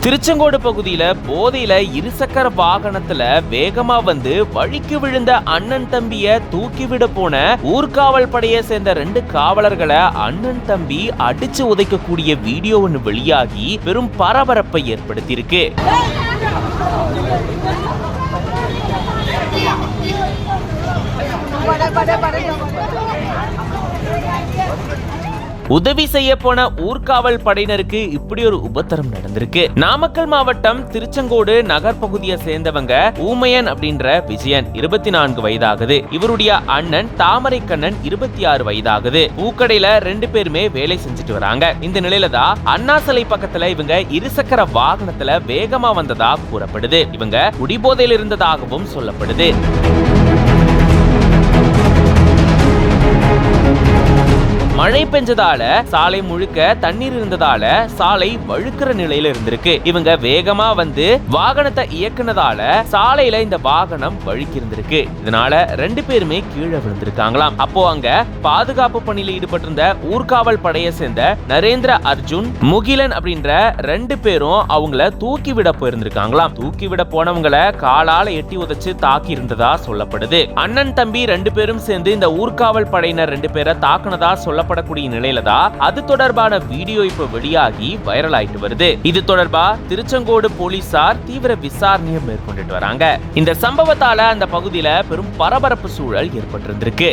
திருச்செங்கோடு பகுதியில போதையில இருசக்கர வாகனத்துல வேகமா வந்து வழிக்கு விழுந்த அண்ணன் தம்பிய தூக்கிவிட போன ஊர்காவல் படையை சேர்ந்த ரெண்டு காவலர்களை அண்ணன் தம்பி அடிச்சு உதைக்கக்கூடிய வீடியோ ஒன்று வெளியாகி பெரும் பரபரப்பை ஏற்படுத்தியிருக்கு. பட. உதவி செய்ய போன ஊர்காவல் படையினருக்கு இப்படி ஒரு உபத்தரம் நடந்திருக்கு. நாமக்கல் மாவட்டம் திருச்செங்கோடு நகர் பகுதியை சேர்ந்தவங்க ஊமையன் அப்படின்ற விஜயன் இருபத்தி நான்கு வயதாகுது. இவருடைய அண்ணன் தாமரை கண்ணன் இருபத்தி ஆறு வயதாகுது. பூக்கடையில ரெண்டு பேருமே வேலை செஞ்சுட்டு வராங்க. இந்த நிலையில தான் அண்ணா சிலை பக்கத்துல இவங்க இருசக்கர வாகனத்துல வேகமா வந்ததா கூறப்படுது. இவங்க குடிபோதையில் இருந்ததாகவும் சொல்லப்படுது. மழை பெஞ்சதால சாலை முழுக்க தண்ணீர் இருந்ததால சாலை வழுக்கிற நிலையில இருந்திருக்கு. இவங்க வேகமா வந்து வாகனத்தை இயக்குனதால சாலையில இந்த வாகனம் வழுக்கி இருந்திருக்கு இதனால ரெண்டு பேருமே கீழே விழுந்திருக்காங்களாம். அப்போ அங்க பாதுகாப்பு பணியில் ஈடுபட்டிருந்த ஊர்காவல் படையை சேர்ந்த நரேந்திர அர்ஜுன் முகிலன் அப்படின்ற ரெண்டு பேரும் அவங்கள தூக்கி விட போயிருந்திருக்காங்களாம். தூக்கி விட போனவங்கள காலால எட்டி உதைச்சு தாக்கி இருந்ததா சொல்லப்படுது. அண்ணன் தம்பி ரெண்டு பேரும் சேர்ந்து இந்த ஊர்காவல் படையினர் ரெண்டு பேரை தாக்குனதா காணப்படக்கூடிய நிலையில தான் அது தொடர்பான வீடியோ இப்ப வெளியாகி வைரல் ஆயிட்டு வருது. இது தொடர்பா திருச்செங்கோடு போலீசார் தீவிர விசாரணையை மேற்கொண்டுட்டு வராங்க. இந்த சம்பவத்தால அந்த பகுதியில பெரும் பரபரப்பு சூழல் ஏற்பட்டிருந்திருக்கு.